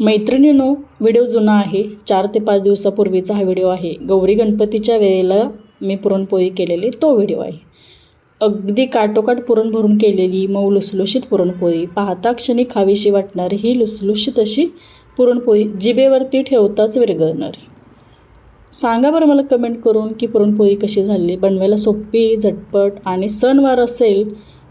मैत्रिणीनो video जुना आहे. चार ते पाच दिवसापूर्वीचा हा व्हिडिओ आहे. गौरी गणपतीच्या वेळेला मी पुरणपोळी केलेली तो व्हिडिओ आहे. अगदी काटोकाट पुरण भरून केलेली मऊ लुसलुशीत पुरणपोळी. पाहता क्षणी खावीशी वाटणारी ही लुसलुशीत अशी पुरणपोळी जिभेवरती ठेवताच विरगळणारी सांगा बरं मला कमेंट करून की पुरणपोळी कशी झाली? बनवायला सोपी झटपट आणि सणवार असेल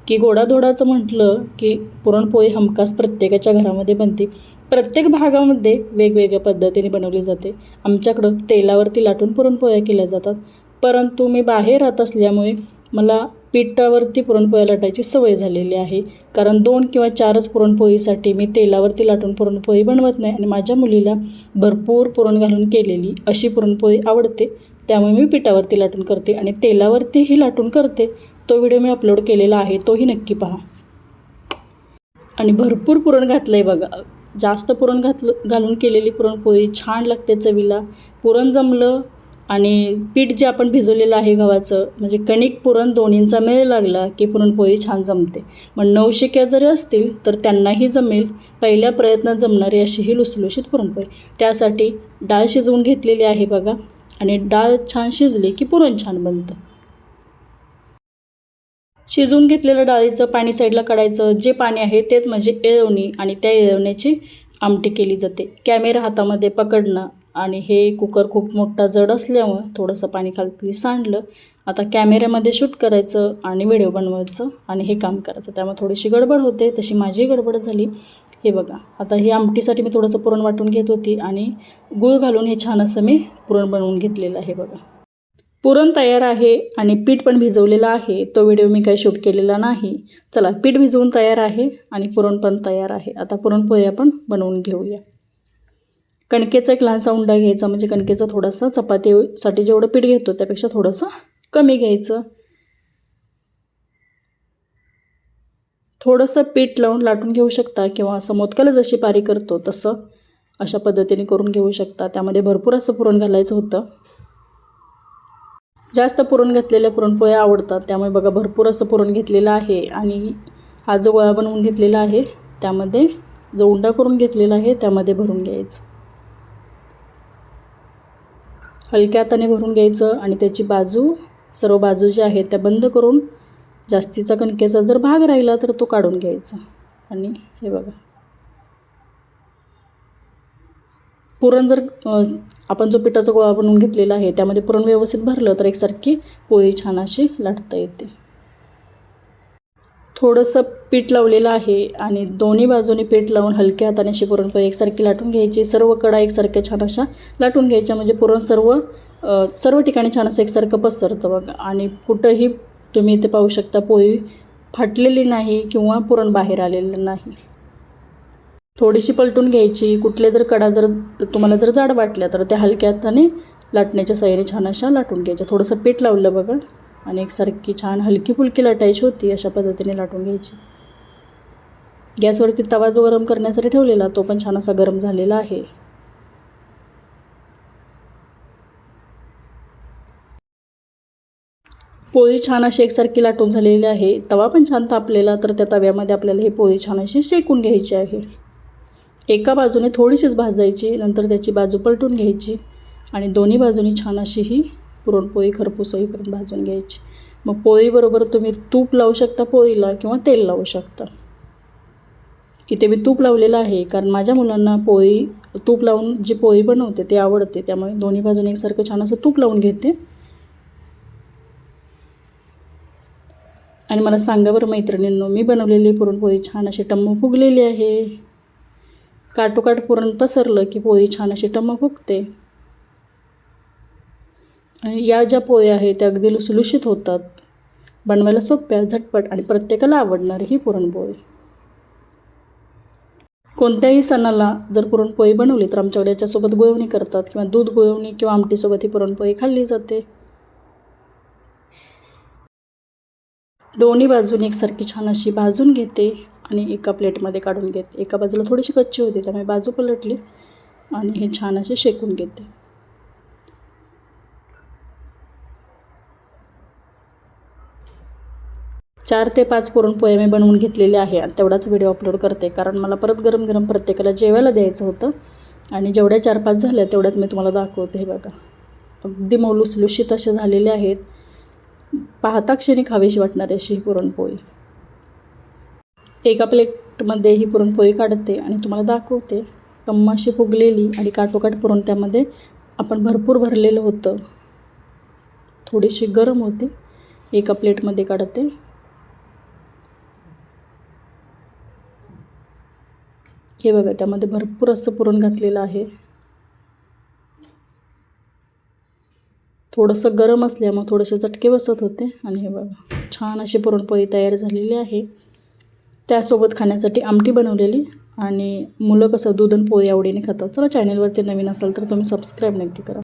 की गोडाधोडाचं म्हटलं की पुरणपोळी हमखास प्रत्येकाच्या घरामध्ये बनते? प्रत्येक भागामध्ये वेगवेगळ्या पद्धतीने बनवली जाते. आमच्याकडं तेलावरती लाटून पुरणपोळ्या केल्या जातात. परंतु मी बाहेर राहत असल्यामुळे मला पिठावरती पुरणपोळ्या लाटायची सवय झालेली आहे. कारण दोन किंवा चारच पुरणपोळीसाठी मी तेलावरती लाटून पुरणपोळी बनवत नाही आणि माझ्या मुलीला भरपूर पुरण घालून केलेली अशी पुरणपोळी आवडते. त्यामुळे मी पिठावरती लाटून करते आणि तेलावरतीही लाटून करते. तो व्हिडिओ मी अपलोड केलेला आहे तोही नक्की पहा. आणि भरपूर पुरण घातलं आहे बघा. जास्त पुरण घातलं घालून केलेली पुरणपोळी छान लागते चवीला. पुरण जमलं आणि पीठ जे आपण भिजवलेलं आहे गव्हाचं म्हणजे कणिक पुरण दोन्हींचा मेळ लागला की पुरणपोळी छान जमते. मग नवशिक्या जरी असतील तर त्यांनाही जमेल. पहिल्या प्रयत्नात जमणारी अशी ही लुसलुशीत पुरणपोळी. त्यासाठी डाळ शिजवून घेतलेली आहे बघा. आणि डाळ छान शिजली की पुरण छान बनतं. शिजवून घेतलेलं डाळीचं पाणी साईडला काढायचं. जे पाणी आहे तेच म्हणजे येळवणी आणि त्या येळवण्याची आमटी केली जाते. कॅमेरा हातामध्ये पकडणं आणि हे कुकर खूप मोठा जड असल्यामुळं थोडंसं पाणी खालती सांडलं. आता कॅमेऱ्यामध्ये शूट करायचं आणि व्हिडिओ बनवायचं आणि हे काम करायचं. त्यामुळे थोडीशी गडबड होते. तशी माझी गडबड झाली. हे बघा आता हे आमटीसाठी मी थोडंसं पुरण वाटून घेत होती आणि गूळ घालून हे छान असं मी पुरण बनवून घेतलेलं आहे बघा. पुरण तयार आहे आणि पीठ पण भिजवलेलं आहे. तो व्हिडिओ मी काही शूट केलेला नाही. चला पीठ भिजवून तयार आहे आणि पुरण पण तयार आहे. आता पुरणपोळी आपण बनवून घेऊया. कणकेचा एक लहानसा उंडा घ्यायचा म्हणजे कणकेचा थोडासा चपातीसाठी जेवढं पीठ घेतो त्यापेक्षा थोडंसं कमी घ्यायचं. थोडंसं पीठ लावून लाटून घेऊ शकता किंवा असं मोदकाला जशी पारी करतो तसं अशा पद्धतीने करून घेऊ शकता. त्यामध्ये भरपूर असं पुरण घालायचं होतं. जास्त पुरण घेतलेल्या पुरणपोळ्या आवडतात. त्यामुळे बघा भरपूर असं पुरण घेतलेलं आहे आणि हा जो गोळा बनवून घेतलेला आहे त्यामध्ये जो उंडा करून घेतलेला आहे त्यामध्ये भरून घ्यायचं. हलक्या हाताने भरून घ्यायचं आणि त्याची बाजू सर्व बाजू ज्या आहेत त्या बंद करून जास्तीचा कणकेचा जर भाग राहिला तर तो काढून घ्यायचा. आणि हे बघा. पुरण जर आपण जो पिठाचा गोळा बनवून घेतलेला आहे त्यामध्ये पुरण व्यवस्थित भरलं तर एकसारखी पोळी छान अशी लाटता येते. थोडंसं पीठ लावलेलं आहे आणि दोन्ही बाजूने पीठ लावून हलक्या हाताने अशी पुरणपोळी एकसारखी लाटून घ्यायची. सर्व कडा एकसारख्या छान अशा लाटून घ्यायच्या. म्हणजे पुरण सर्व सर्व ठिकाणी छान असं एकसारखं पसरतं बघा. आणि कुठंही तुम्ही इथे पाहू शकता पोळी फाटलेली नाही किंवा पुरण बाहेर आलेलं नाही. थोडीशी पलटून घ्यायची. कुठले जर कडा जर तुम्हाला जर जाड वाटल्या तर त्या हलक्या हाताने लाटण्याच्या सहाय्याने छान अशा लाटून घ्यायच्या. थोडंसं पीठ लावलं बघा. आणि एकसारखी छान हलकी फुलकी लाटायची होती अशा पद्धतीने लाटून घ्यायची. गॅसवरती तवा जो गरम करण्यासाठी ठेवलेला तो पण छान असा गरम झालेला आहे. पोळी छान अशी एकसारखी लाटून झालेली आहे. तवा पण छान तापलेला तर त्या तव्यामध्ये आपल्याला ही पोळी छान अशी शेकून घ्यायची आहे. एका बाजूने थोडीशीच भाजायची नंतर त्याची बाजू पलटून घ्यायची आणि दोन्ही बाजूनी छान अशी ही पुरणपोळी खरपूस होईपर्यंत भाजून घ्यायची. मग पोळीबरोबर तुम्ही तूप लावू शकता पोळीला किंवा तेल लावू शकता. इथे मी तूप लावलेलं आहे कारण माझ्या मुलांना पोळी तूप लावून जी पोळी बनवते ते आवडते त्यामुळे दोन्ही बाजूने एकसारखं छान असं तूप लावून घेते. आणि मला सांगा बरं मैत्रिणींनो मी बनवलेली पुरणपोळी छान अशी टम्म फुगलेली आहे. काटोकाट पुरण पसरलं की पोळी छान अशी टम्म फुगते. आणि या ज्या पोळ्या आहेत त्या अगदी लुसलुशीत होतात. बनवायला सोप्या झटपट आणि प्रत्येकाला आवडणारी ही पुरणपोळी. कोणत्याही सणाला जर पुरणपोळी बनवली तर आमच्याकडे याच्यासोबत गुळवणी करतात किंवा दूध गोळवणी किंवा आमटीसोबत ही पुरणपोळी खाल्ली जाते. दोन्ही बाजूने एकसारखी छान अशी भाजून घेते आणि एका प्लेटमध्ये काढून घेते. एका बाजूला थोडीशी कच्ची होती त्यामुळे बाजू पलटली आणि हे छान असे शेकून घेते. चार ते पाच पुरणपोळे मी बनवून घेतलेले आहे आणि तेवढाच व्हिडिओ अपलोड करते. कारण मला परत गरम गरम प्रत्येकाला जेवायला द्यायचं होतं आणि जेवढ्या चार पाच झाल्या तेवढ्याच मी तुम्हाला दाखवते हे बघा. अगदी मऊ लुसलुशीत असे झालेले आहेत. पाहता क्षणी खावीशी वाटणारी अशी ही पुरणपोळी. एका प्लेटमध्ये ही पुरणपोळी काढते आणि तुम्हाला दाखवते. कम्माशी फुगलेली आणि काटोकाट पुरण त्यामध्ये आपण भरपूर भरलेलं होतं. थोडीशी गरम होते. एका प्लेटमध्ये काढते. हे बघा त्यामध्ये भरपूर असं पुरण घातलेलं आहे. थोडंसं गरम असल्यामुळं थोडेसे चटके बसत होते. आणि हे बघा छान अशी पुरणपोळी तयार झालेली आहे. त्यासोबत खाण्यासाठी आमटी बनवलेली. आणि मुलं कसं दूध आणि पोळी आवडीने खातात. चला चॅनलवरती नवीन असाल तर तुम्ही सबस्क्राईब नक्की करा.